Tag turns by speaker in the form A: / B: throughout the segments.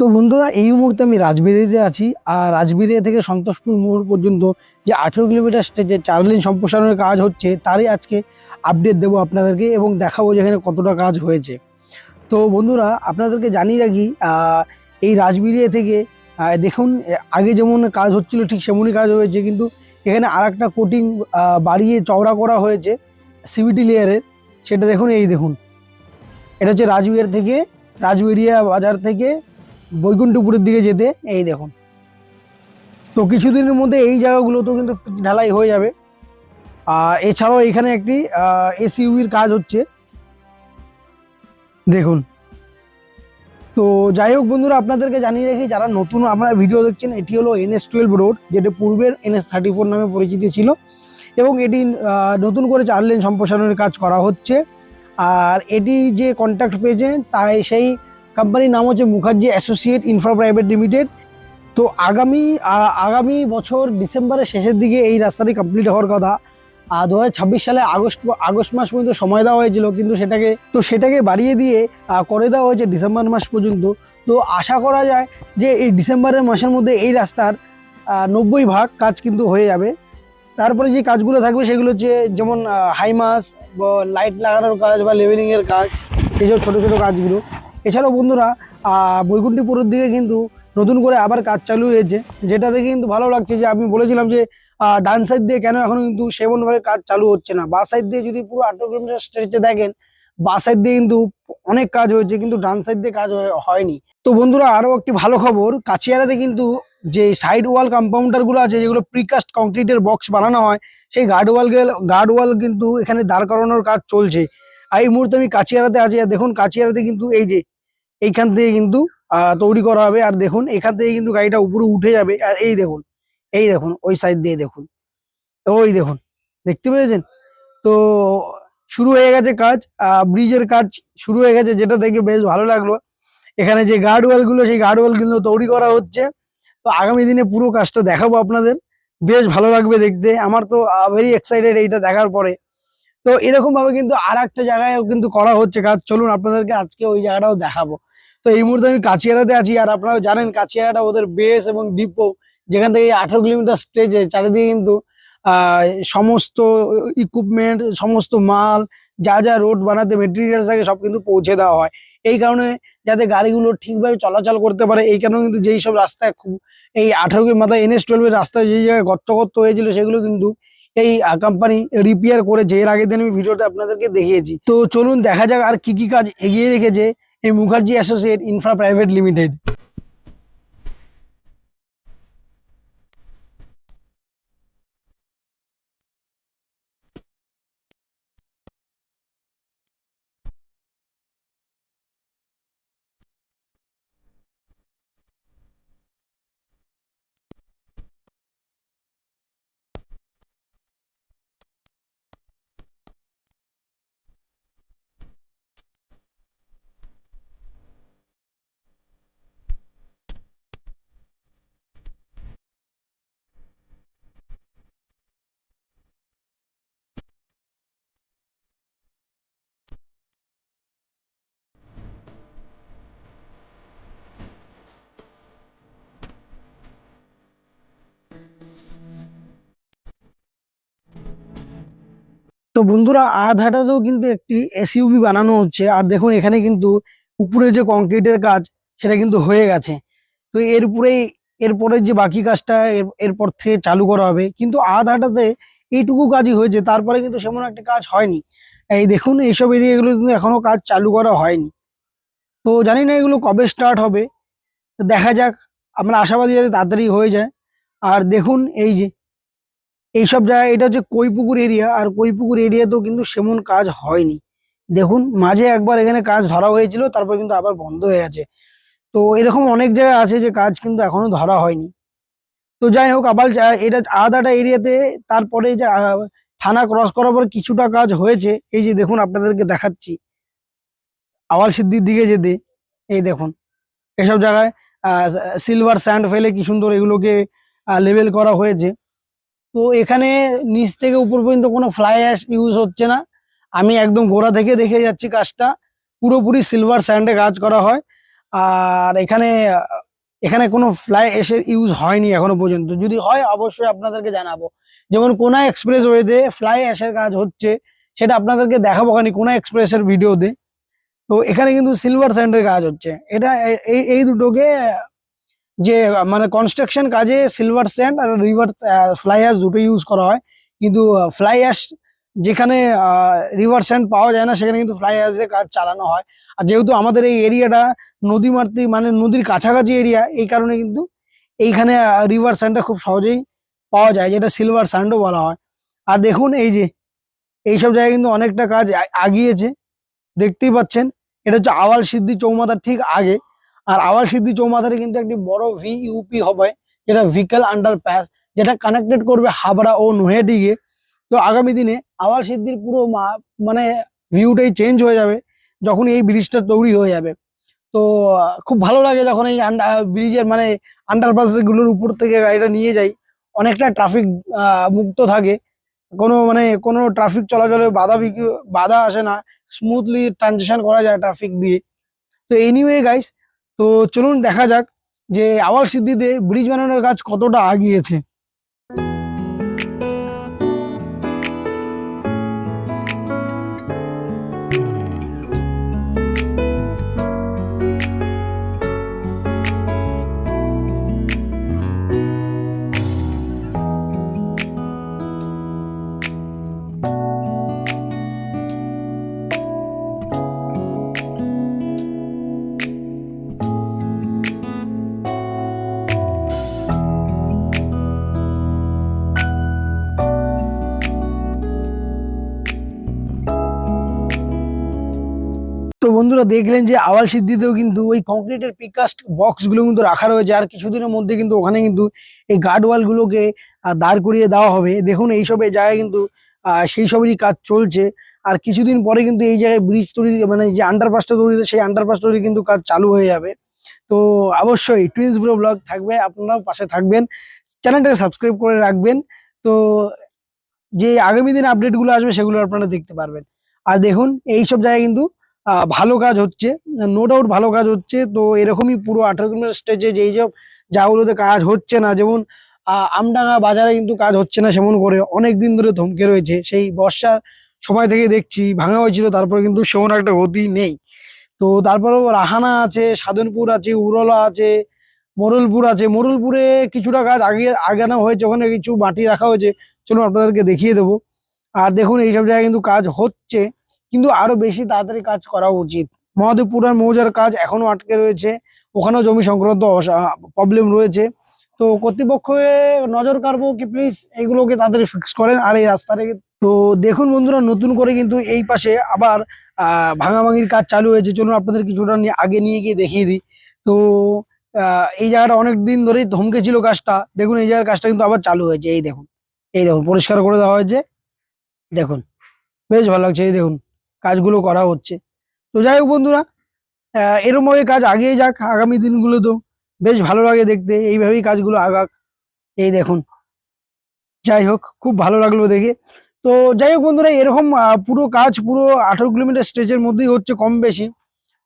A: তো বন্ধুরা, এই মুহূর্তে আমি রাজবেরিয়াতে আছি আর রাজবেরিয়া থেকে সন্তোষপুর মোড় পর্যন্ত যে আঠেরো কিলোমিটার স্টেজে চার লেন সম্প্রসারণের কাজ হচ্ছে, তারই আজকে আপডেট দেবো আপনাদেরকে এবং দেখাবো যেখানে কতটা কাজ হয়েছে। তো বন্ধুরা, আপনাদেরকে জানিয়ে রাখি এই রাজবেরিয়া থেকে দেখুন, আগে যেমন কাজ হচ্ছিল ঠিক সেমনই কাজ হয়েছে, কিন্তু এখানে আর একটা কোটিং বাড়িয়ে চওড়া করা হয়েছে সিভিটি লেয়ারের সেটা দেখুন, এই দেখুন। এটা হচ্ছে রাজবিহার থেকে, রাজবেরিয়া বাজার থেকে বৈকুণ্ঠপুরের দিকে যেতে, এই দেখুন। তো কিছুদিনের মধ্যে এই জায়গাগুলোতেও কিন্তু ঢালাই হয়ে যাবে। আর এছাড়াও এখানে একটি এসইউভির কাজ হচ্ছে। দেখুন। তো যাই হোক বন্ধুরা, আপনাদেরকে জানিয়ে রাখি, যারা নতুন আপনারা ভিডিও দেখছেন, এটি হলো এনএস টুয়েলভ রোড যেটা পূর্বের এনএস থার্টি ফোর নামে পরিচিত ছিল। এবং এটি নতুন করে চার লেন সম্প্রসারণের কাজ করা হচ্ছে। আর এটি যে কন্ট্যাক্ট পেয়েছে তাই সেই কোম্পানির নাম হচ্ছে Mukherjee associate infra private limited তো আগামী আগামী বছর ডিসেম্বরের শেষের দিকে এই রাস্তাটি কমপ্লিট হওয়ার কথা। দু হাজার ছাব্বিশ সালে আগস্ট আগস্ট মাস পর্যন্ত সময় দেওয়া হয়েছিল, কিন্তু সেটাকে, তো সেটাকে বাড়িয়ে দিয়ে করে দেওয়া হয়েছে ডিসেম্বর মাস পর্যন্ত। তো আশা করা যায় যে এই ডিসেম্বরের মাসের মধ্যে এই রাস্তার নব্বই ভাগ কাজ কিন্তু হয়ে যাবে। তারপরে যে কাজগুলো থাকবে সেগুলো হচ্ছে যেমন হাইমাস বা লাইট লাগানোর কাজ বা লেভেলিংয়ের কাজ, এইসব ছোটো ছোটো কাজগুলো। এছাড়াও বন্ধুরা বৈকুণ্ঠপুরের দিকে কিন্তু নতুন করে আবার কাজ চালু হয়েছে। যেটা দেখে কিন্তু ভালো লাগছে যে আমি বলেছিলাম যে ডান সাইড দিয়ে কেন এখন কিন্তু সেমনভাবে কাজ চালু হচ্ছে না। বা সাইড দিয়ে যদি পুরো আঠারো কিলোমিটার স্ট্রেচে দেখেন, বা সাইড দিয়ে কিন্তু অনেক কাজ হয়েছে, কিন্তু ডান সাইড দিয়ে কাজ হয়ে- হয়নি। তো বন্ধুরা, আরও একটি ভালো খবর, কাছিয়ারাতে কিন্তু যে সাইড ওয়াল কম্পাউন্ডারগুলো আছে, যেগুলো প্রিকাস্ট কংক্রিটের বক্স বানানো হয়, সেই গার্ড ওয়াল গার্ড ওয়াল কিন্তু এখানে দাঁড় করানোর কাজ চলছে। আর এই মুহূর্তে আমি কাছিয়ারাতে আছি, আর দেখুন কাছিয়ারাতে কিন্তু এই যে এইখান থেকে কিন্তু তৈরি করা হবে। আর দেখুন, এখান থেকে কিন্তু গাড়িটা উপরে উঠে যাবে। আর এই দেখুন এই দেখুন, ওই সাইড দিয়ে দেখুন। ওই দেখুন, দেখতে পেয়েছেন তো শুরু হয়ে গেছে কাজ ব্রিজের কাজ শুরু হয়ে গেছে, যেটা দেখে বেশ ভালো লাগল। এখানে যে গার্ডগুলো, সেই গার্ড ওয়াল কিন্তু তৈরি করা হচ্ছে। তো আগামী দিনে পুরো কাজটা দেখাবো আপনাদের। বেশ ভালো লাগবে দেখতে। আমার তো ভেরি এক্সাইটেড এইটা দেখার পরে। তো এরকম ভাবে কিন্তু আর একটা জায়গায়ও কিন্তু করা হচ্ছে কাজ। চলুন আপনাদেরকে আজকে ওই জায়গাটাও দেখাবো। তো এই মুহূর্তে আমি কাছিয়ারাতে আছি আর আপনারা জানেন কাছিয়ারাটা ওদের বেস এবং ডিপো, যেখান থেকে আঠারো কিলোমিটার স্টেজে চারিদিকে কিন্তু সমস্ত ইকুইপমেন্ট সমস্ত মাল, যা যা রোড বানাতে মেটেরিয়াল থাকে সব কিন্তু পৌঁছে দেওয়া হয়। এই কারণে যাতে গাড়িগুলো ঠিকভাবে চলাচল করতে পারে, এই কারণে কিন্তু যেই সব রাস্তায় খুব এই আঠারো মাথায় এনএস টুয়েলভের রাস্তায় যেই জায়গায় গর্ত গর্ত হয়েছিল সেগুলো কিন্তু এই কোম্পানি রিপেয়ার করেছে। এর আগের দিন আমি ভিডিওটা আপনাদেরকে দেখিয়েছি। তো চলুন দেখা যাক আর কি কি কাজ এগিয়ে রেখেছে। এই Mukherjee associate infra private limited তো বন্ধুরা আধাটাতেও কিন্তু একটি এসইউভি বানানো হচ্ছে। আর দেখুন, এখানে কিন্তু উপরে যে কংক্রিটের কাজ, সেটা কিন্তু হয়ে গেছে। তো এর উপরেই এরপরে যে বাকি কাজটা, এর- এরপর থেকে চালু করা হবে। কিন্তু আধাটাতে এইটুকু কাজই হয়েছে। তারপরে কিন্তু সেমন একটা কাজ হয়নি। এই দেখুন, এইসব এরিয়াগুলো কিন্তু এখনও কাজ চালু করা হয়নি। তো জানি না এগুলো কবে স্টার্ট হবে। দেখা যাক। আমরা আশাবাদী যাতে তাড়াতাড়ি হয়ে যায়। আর দেখুন, এই যে এইসব জায়গায় এটা হচ্ছে কৈপুকুর এরিয়া আর কৈপুকুর এরিয়াতেও কিন্তু সেমন কাজ হয়নি। দেখুন, মাঝে একবার এখানে কাজ ধরা হয়েছিল, তারপর কিন্তু আবার বন্ধ হয়ে আছে। তো এরকম অনেক জায়গায় আছে যে কাজ কিন্তু এখনও ধরা হয়নি। তো যাই হোক, আবার এটা আদাটা এরিয়াতে তারপরে যে থানা ক্রস করার পর কিছুটা কাজ হয়েছে। এই যে দেখুন, আপনাদেরকে দেখাচ্ছি। আওয়াল সিদ্ধির দিকে যেতে এই দেখুন। এসব জায়গায় সিলভার স্যান্ড ফেলে কি সুন্দর এগুলোকে লেভেল করা হয়েছে। তো এখানে নিচ থেকে উপর পর্যন্ত কোনো ফ্লাই অ্যাশ ইউজ হচ্ছে না। আমি একদম গোড়া থেকে দেখে যাচ্ছি কাজটা। পুরোপুরি সিলভার স্যান্ডে কাজ করা হয়। আর এখানে এখানে কোনো ফ্লাই এসে ইউজ হয়নি এখনও পর্যন্ত। যদি হয়, অবশ্যই আপনাদেরকে জানাব। যেমন কোনা এক্সপ্রেস ওয়েতে ফ্লাই অ্যাশের কাজ হচ্ছে, সেটা আপনাদেরকে দেখাবো খানি কোনা এক্সপ্রেসের ভিডিওতে তো। এখানে কিন্তু সিলভার স্যান্ডের কাজ হচ্ছে। এটা এই দুটোকে যে মানে কনস্ট্রাকশন কাজে সিলভার স্যান্ড আর রিভার ফ্লাই অ্যাশ দুটো ইউজ করা হয়। কিন্তু ফ্লাই অ্যাশ যেখানে রিভার স্যান্ড পাওয়া যায় না, সেখানে কিন্তু ফ্লাই অ্যাশ দিয়ে কাজ চালানো হয়। আর যেহেতু আমাদের এই এরিয়াটা নদী মাতৃ মানে নদীর কাছাকাছি এরিয়া, এই কারণে কিন্তু এইখানে রিভার স্যান্ডটা খুব সহজেই পাওয়া যায়, যেটা সিলভার স্যান্ডও বলা হয়। আর দেখুন এই যে, এইসব জায়গায় কিন্তু অনেকটা কাজ আগিয়েছে। দেখতেই পাচ্ছেন, এটা হচ্ছে আওয়াল সিদ্ধি চৌমাতার ঠিক আগে। আর আওয়াল সিদ্ধি চৌমাথারে কিন্তু একটি বড় ভি ইউপি হবে, যেটা ভিকেল আন্ডার প্যাস যেটা কানেক্টেড করবে হাবড়া ও নৈহাটিকে তো আগামী দিনে আওয়াল সিদ্ধির পুরো মানে ভিউটাই চেঞ্জ হয়ে যাবে যখন এই ব্রিজটা তৈরি হয়ে যাবে। তো, খুব ভালো লাগে যখন এই ব্রিজের মানে আন্ডারপাসগুলোর উপর থেকে গাড়িটা নিয়ে যাই। অনেকটা ট্রাফিক মুক্ত থাকে। কোনো মানে কোনো ট্রাফিক চলাচলে বাধা বাধা আসে না। স্মুথলি ট্রানজিশন করা যায় ট্রাফিক দিয়ে। তো এনিওয়ে গাইস তো চলুন দেখা যাক যে আওয়াল সিদ্ধিতে ব্রিজ বানানোর কাজ কতটা আগিয়েছে বন্ধুরা দেখলেন যে আওয়াল সিদ্ধিতেও কিন্তু ওই কংক্রিটের পিকাস্ট বক্সগুলো কিন্তু রাখা রয়েছে। আর কিছুদিনের মধ্যে কিন্তু ওখানে কিন্তু এই গার্ড ওয়াল গুলোকে দাঁড় করিয়ে দেওয়া হবে। দেখুন এইসব এই জায়গায় কিন্তু সেই সবেরই কাজ চলছে। আর কিছুদিন পরে কিন্তু এই জায়গায় ব্রিজ তৈরি মানে যে আন্ডারপাসটা তৈরি সেই আন্ডারপাস তৈরি কিন্তু কাজ চালু হয়ে যাবে। তো অবশ্যই টুইন্স ব্রো ব্লগ থাকবে, আপনারাও পাশে থাকবেন। চ্যানেলটাকে সাবস্ক্রাইব করে রাখবেন। তো যে আগামী দিনে আপডেটগুলো আসবে, সেগুলো আপনারা দেখতে পারবেন। আর দেখুন এইসব জায়গায় কিন্তু ভালো কাজ হচ্ছে নো ডাউট ভালো কাজ হচ্ছে। তো এরকমই পুরো আঠারো কিলোমিটার স্টেজে যেই সব জায়গাগুলোতে কাজ হচ্ছে না, যেমন আমডাঙ্গা বাজারে কিন্তু কাজ হচ্ছে না সেমন করে। অনেক দিন ধরে থমকে রয়েছে, সেই বর্ষার সময় থেকে দেখছি, ভাঙা হয়েছিল, তারপরে কিন্তু সেমন একটা গতি নেই। তো তারপরেও রাহানা আছে, সাধনপুর আছে, উরলা আছে, মোরলপুর আছে। মোরলপুরে কিছুটা কাজ আগে, আগানো হয়েছে, ওখানে কিছু মাটি রাখা হয়েছে। চলুন আপনাদেরকে দেখিয়ে দেবো। আর দেখুন, এইসব জায়গায় কিন্তু কাজ হচ্ছে। কিন্তু আরও বেশি তাড়াতাড়ি কাজ করা উচিত। মহাদেবপুর আর মৌজার কাজ এখনও আটকে রয়েছে। ওখানেও জমি সংক্রান্ত প্রবলেম রয়েছে। তো কর্তৃপক্ষকে নজর কাড়বো কি প্লিজ এইগুলোকে তাড়াতাড়ি ফিক্স করেন আর এই রাস্তাটাকে। তো দেখুন বন্ধুরা, নতুন করে কিন্তু এই পাশে আবার, আহ, ভাঙাভাঙির কাজ চালু হয়েছে। চলুন আপনাদের কিছুটা নিয়ে আগে নিয়ে গিয়ে দেখিয়ে দিই। তো এই জায়গাটা অনেক দিন ধরেই থমকে ছিল কাজটা। দেখুন এই জায়গার কাজটা কিন্তু আবার চালু হয়েছে। এই দেখুন এই দেখুন, পরিষ্কার করে দেওয়া হয়েছে। দেখুন, বেশ ভালো লাগছে। এই দেখুন কাজগুলো করা হচ্ছে। তো যাই হোক বন্ধুরা এরমভাবে কাজ আগেই যাক, আগামী দিনগুলো তো বেশ ভালো লাগে দেখতে, এইভাবেই কাজগুলো আগাক। এই দেখুন, যাই হোক, খুব ভালো লাগল দেখে। তো যাই হোক বন্ধুরা, এরকম পুরো কাজ পুরো আঠেরো কিলোমিটার স্টেজের মধ্যেই হচ্ছে, কম বেশি।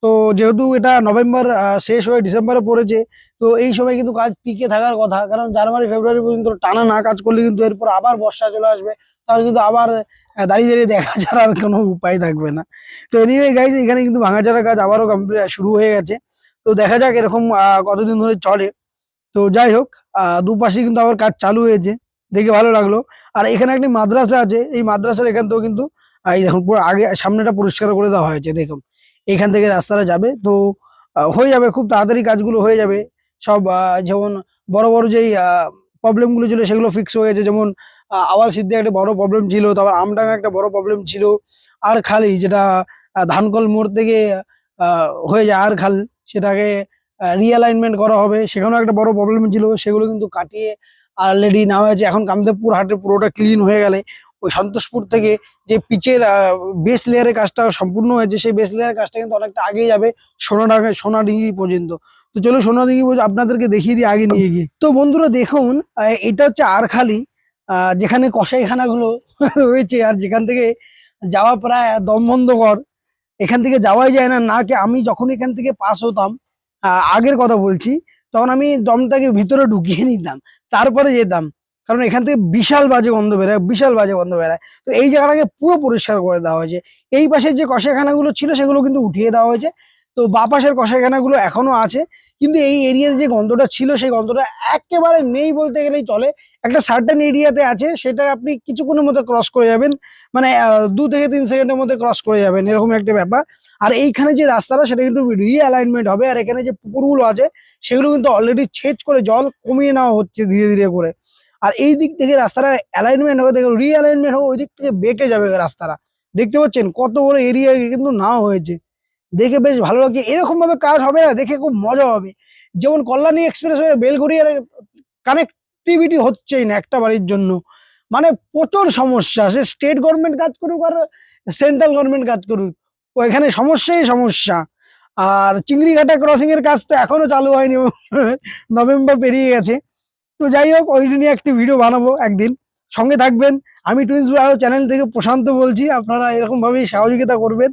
A: তো যেহেতু এটা নভেম্বর শেষ হয়ে ডিসেম্বরে পড়েছে, তো এই সময় কিন্তু কাজ পিকে থাকার কথা। কারণ জানুয়ারি, ফেব্রুয়ারি পর্যন্ত টানা না কাজ করলে কিন্তু এরপর আবার বর্ষা চলে আসবে। তাহলে কিন্তু আবার দাঁড়িয়ে দাঁড়িয়ে দেখা ছাড়া আর কোনো উপায় থাকবে না। তো এনিওয়ে গাইজ এখানে কিন্তু ভাঙাচারা কাজ আবারও কমপ্লিট শুরু হয়ে গেছে। তো দেখা যাক এরকম কতদিন ধরে চলে। তো যাই হোক দুপাশে কিন্তু আবার কাজ চালু হয়েছে। দেখে ভালো লাগল। আর এখানে একটি মাদ্রাসা আছে। এই মাদ্রাসার এখান থেকেও কিন্তু এই দেখুন, পুরো আগে সামনেটা পরিষ্কার করে দেওয়া হয়েছে, দেখুন। এখান থেকে রাস্তাটা যাবে। তো হয়ে যাবে, খুব তাড়াতাড়ি কাজগুলো হয়ে যাবে। সব যেমন বড় বড় যেই প্রবলেমগুলো ছিল সেগুলো ফিক্স হয়ে গেছে। যেমন আওয়াল সিদ্ধে একটা বড় প্রবলেম ছিল, তারপর আমডাঙ্গা একটা বড় প্রবলেম ছিল। আর খালি যেটা ধানকল মোড় থেকে হয়ে যায় আর খাল, সেটাকে রিঅ্যালাইনমেন্ট করা হবে। সেখানেও একটা বড় প্রবলেম ছিল, সেগুলো কিন্তু কাটিয়ে অলরেডি নেওয়া হয়েছে। এখন কামদেবপুর হাটে পুরোটা ক্লিন হয়ে গেলে। ওই সন্তোষপুর থেকে যে পিচের বেস লেয়ারের কাজটা সম্পূর্ণ হয়েছে, সেই বেস লেয়ারের কাজটা কিন্তু অনেকটা আগেই যাবে সোনাডাঙ্গা সোনাডিঙ্গি পর্যন্ত। তো চলো সোনাডিঙ্গি পর্যন্ত আপনাদেরকে দেখিয়ে দিই আগে নিয়ে গিয়ে। তো বন্ধুরা দেখুন এটা হচ্ছে আরখালি যেখানে কসাইখানাগুলো রয়েছে আর যেখান থেকে যাওয়া প্রায় দমবন্ধকর। এখান থেকে যাওয়াই যায় না না কি আমি যখন এখান থেকে পাস হতাম আগের কথা বলছি, তখন আমি দমটাকে ভিতরে ঢুকিয়ে নিতাম, তারপরে যেতাম। কারণ এখান থেকে বিশাল বাজে গন্ধ বেরোয় বিশাল বাজে গন্ধ বেরোয় তো এই জায়গাটাকে পুরো পরিষ্কার করে দেওয়া হয়েছে। এই পাশের যে কষাইখানাগুলো ছিল সেগুলো কিন্তু উঠিয়ে দেওয়া হয়েছে। তো বা পাশের কষাইখানাগুলো এখনও আছে। কিন্তু এই এরিয়াতে যে গন্ধটা ছিল সেই গন্ধটা একেবারে নেই বলতে গেলেই চলে। একটা সার্টেন এরিয়াতে আছে, সেটা আপনি কিছুক্ষণের মধ্যে ক্রস করে যাবেন। মানে দু থেকে তিন সেকেন্ডের মধ্যে ক্রস করে যাবেন, এরকম একটা ব্যাপার। আর এইখানে যে রাস্তাটা, সেটা কিন্তু রিঅ্যালাইনমেন্ট হবে। আর এখানে যে পুকুরগুলো আছে, সেগুলো কিন্তু অলরেডি ছেদ করে জল কমিয়ে নেওয়া হচ্ছে ধীরে ধীরে করে। আর এই দিক থেকে রাস্তাটা অ্যালাইনমেন্ট হবে, দেখো রিঅ্যালাইনমেন্ট হবে, ওই দিক থেকে বেঁকে যাবে রাস্তাটা। দেখতে পাচ্ছেন? কত বড় এরিয়া কিন্তু নাও হয়েছে। দেখে বেশ ভালো লাগছে। এরকমভাবে কাজ হবে না, দেখে খুব মজা হবে। যেমন কল্যাণী এক্সপ্রেস হয়ে বেলঘড়িয়ার কানেক্টিভিটি হচ্ছেই না একটা বাড়ির জন্য। মানে প্রচুর সমস্যা। সে স্টেট গভর্নমেন্ট কাজ করুক আর সেন্ট্রাল গভর্নমেন্ট কাজ করুক। এখানে সমস্যাই সমস্যা। আর চিংড়িঘাটা ক্রসিং এর কাজ তো এখনও চালু হয়নি। নভেম্বর পেরিয়ে গেছে। তো যাই হোক ওই নিয়ে একটি ভিডিও বানাবো একদিন। সঙ্গে থাকবেন। আমি টুইন্স আরও চ্যানেল থেকে প্রশান্ত বলছি, আপনারা এরকম ভাবেই সহযোগিতা করবেন।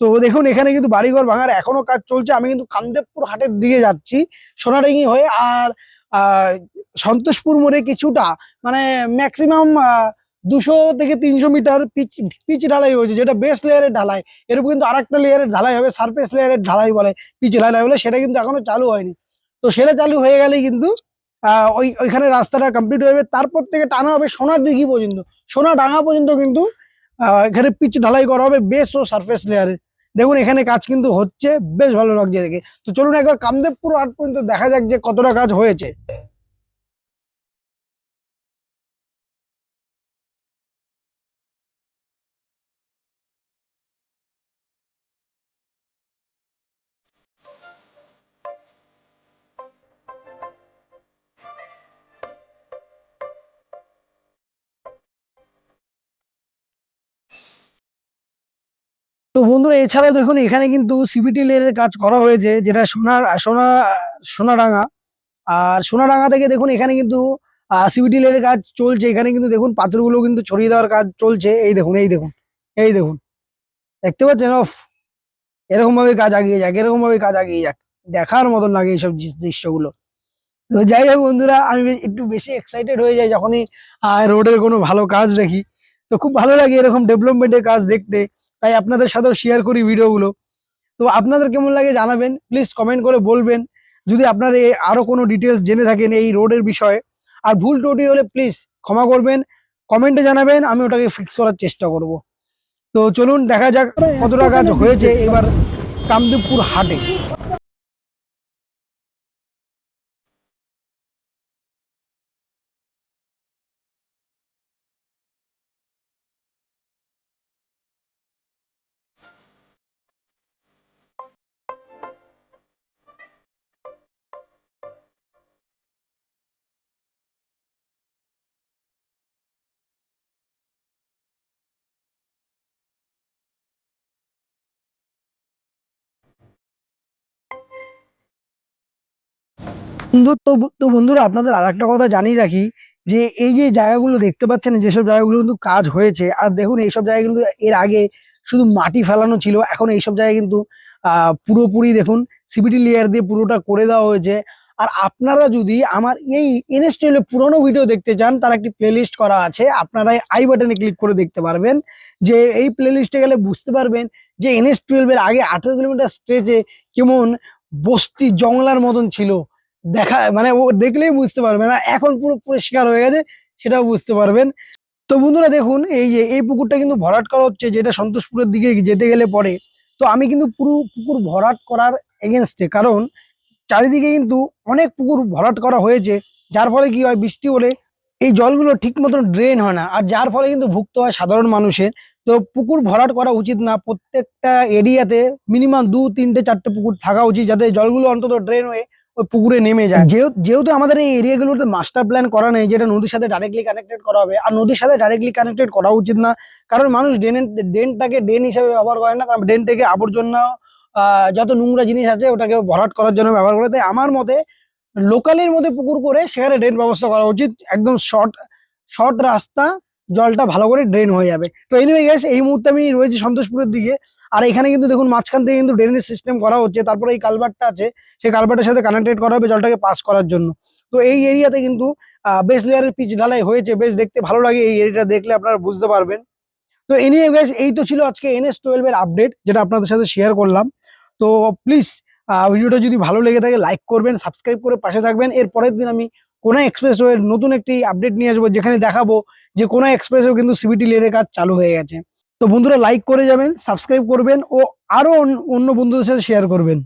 A: তো দেখুন, এখানে কিন্তু বাড়িঘর ভাঙার এখনও কাজ চলছে। আমি কিন্তু কামদেবপুর হাটের দিকে যাচ্ছি, সোনাডাঙ্গি হয়ে। আর সন্তোষপুর মোড়ে কিছুটা মানে ম্যাক্সিমাম দুশো থেকে তিনশো মিটার পিচ পিচ ঢালাই হয়েছে, যেটা বেস লেয়ারের ঢালাই। এরকম কিন্তু আর একটা লেয়ারের ঢালাই হবে সারফেস লেয়ারের ঢালাই বলে, পিচ ঢালাই বলে, সেটা কিন্তু এখনও চালু হয়নি। তো সেটা চালু হয়ে গেলেই কিন্তু ওই, ওইখানে রাস্তাটা কমপ্লিট হয়ে যাবে। তারপর থেকে টানা হবে সোনার দিঘি পর্যন্ত। সোনা ডাঙা পর্যন্ত কিন্তু এখানে পিচ ঢালাই করা হবে বেশ ও সারফেস লেয়ারের দেখুন, এখানে কাজ কিন্তু হচ্ছে, বেশ ভালো লাগছে দেখে। তো চলুন একবার কামদেবপুর আট পর্যন্ত দেখা যাক যে কতটা কাজ হয়েছে। বন্ধুরা, এছাড়াও দেখুন, এখানে কিন্তু সিবিটি লেয়ারের কাজ করা হয়েছে, যেটা সোনার, সোনা, সোনাডাঙ্গা। আর সোনাডাঙ্গা থেকে দেখুন, এখানে কিন্তু সিবিটি লেয়ারের কাজ চলছে। এখানে কিন্তু দেখুন, পাথরগুলো কিন্তু ছড়িয়ে দেওয়ার কাজ চলছে। এই দেখুন এই দেখুন এই দেখুন। দেখতে পাচ্ছেন? অফ এরকম ভাবে কাজ আগিয়ে যাক এরকম ভাবে কাজ আগিয়ে যাক। দেখার মতন লাগে এইসব দৃশ্যগুলো। তো যাই হোক বন্ধুরা, আমি একটু বেশি এক্সাইটেড হয়ে যাই যখনই রোডের কোনো ভালো কাজ দেখি। তো খুব ভালো লাগে এরকম ডেভেলপমেন্টের কাজ দেখতে। তাই আপনাদের সাথেও শেয়ার করি ভিডিওগুলো। তো আপনাদের কেমন লাগে জানাবেন প্লিজ কমেন্ট করে বলবেন। যদি আপনার এই আরও কোনো ডিটেলস জেনে থাকেন এই রোডের বিষয়ে, আর ভুল ত্রুটি হলে প্লিজ ক্ষমা করবেন কমেন্টে জানাবেন, আমি ওটাকে ফিক্স করার চেষ্টা করব। তো চলুন, দেখা যাক কত টাকা হয়েছে। এবার কামদেবপুর হাটে। বন্ধু তো তো বন্ধুরা আপনাদের আর একটা কথা জানিয়ে রাখি, যে এই যে জায়গাগুলো দেখতে পাচ্ছেন যেসব জায়গাগুলো কিন্তু কাজ হয়েছে, আর দেখুন এইসব জায়গা কিন্তু এর আগে শুধু মাটি ফেলানো ছিল, এখন এইসব জায়গায় কিন্তু পুরোপুরি দেখুন সিবিটি লেয়ার দিয়ে পুরোটা করে দেওয়া হয়েছে। আর আপনারা যদি আমার এই এনএসটিএল পুরোনো ভিডিও দেখতে চান, তার একটি প্লেলিস্ট করা আছে, আপনারা আই বাটনে ক্লিক করে দেখতে পারবেন, যে এই প্লেলিস্টে গেলে বুঝতে পারবেন যে এনএস টুয়েলভের আগে আঠেরো কিলোমিটার স্ট্রেচে কেমন বস্তি জংলার মতন ছিল দেখা মানে ও দেখলেই বুঝতে পারবেন আর এখন পুরো পরিষ্কার হয়ে গেছে, সেটাও বুঝতে পারবেন। তো বন্ধুরা দেখুন, এই যে, এই পুকুরটা কিন্তু ভরাট করা হচ্ছে, যেটা সন্তোষপুরের দিকে যেতে গেলে পরে। তো আমি কিন্তু পুরো পুকুর ভরাট করার এগেনস্টে কারণ চারিদিকে কিন্তু অনেক পুকুর ভরাট করা হয়েছে, যার ফলে কি হয়, বৃষ্টি হলে এই জলগুলো ঠিক মতন ড্রেন হয় না, আর যার ফলে কিন্তু ভুক্ত হয় সাধারণ মানুষের। তো পুকুর ভরাট করা উচিত না, প্রত্যেকটা এরিয়াতে মিনিমাম দু, তিনটে, চারটে পুকুর থাকা উচিত, যাতে জলগুলো অন্তত ড্রেন হয়ে পুকুরে নেমে যায়। যেহেতু আমাদের এই এরিয়াগুলোতে মাস্টার প্ল্যান করা নেই, যেটা নদীর সাথে ডাইরেক্টলি কানেক্টেড করা হবে, আর নদীর সাথে ডাইরেক্টলি কানেক্টেড করা উচিত না। কারণ মানুষ ড্রেনের ড্রেনটাকে ড্রেন হিসেবে ব্যবহার করে না, কারণ ড্রেন থেকে আবর্জনা যত নোংরা জিনিস আছে, ওটাকে ভরাট করার জন্য ব্যবহার করে। তাই আমার মতে, লোকালের মধ্যে পুকুর করে সেখানে ড্রেন ব্যবস্থা করা উচিত। একদম শর্ট শর্ট রাস্তা, জলটা ভালো করে ড্রেন হয়ে যাবে। তো এনিওয়ে গেছে এই মুহূর্তে আমি রয়েছি সন্তোষপুরের দিকে। আর এখানে কিন্তু দেখুন মাঝখান থেকে কিন্তু ড্রেনেজ সিস্টেম করা হচ্ছে, তারপরে এই কালভারটা আছে, সেই কালভারটার সাথে কানেক্টেড করা হবে জলটাকে পাস করার জন্য। তো এই এরিয়াতে কিন্তু বেস লেয়ারের পিচ ঢালাই হয়েছে, বেশ দেখতে ভালো লাগে এই এরিয়াটা দেখলে আপনারা বুঝতে পারবেন। তো এনিয়ে গাইস এই তো ছিল আজকে এনএস টুয়েলভ এর আপডেট যেটা আপনাদের সাথে শেয়ার করলাম। তো প্লিজ ভিডিওটা যদি ভালো লেগে থাকে লাইক করবেন সাবস্ক্রাইব করে পাশে থাকবেন। এর পরের দিন আমি কোনা এক্সপ্রেস ওয়ের নতুন একটি আপডেট নিয়ে আসব, যেখানে দেখাবো যে কোনা এক্সপ্রেসও কিন্তু সিবিটি লেনের কাজ চালু হয়ে গেছে। তো বন্ধুরা লাইক করে যাবেন সাবস্ক্রাইব করবেন ও আরও অন্য বন্ধুদের সাথে শেয়ার করবেন।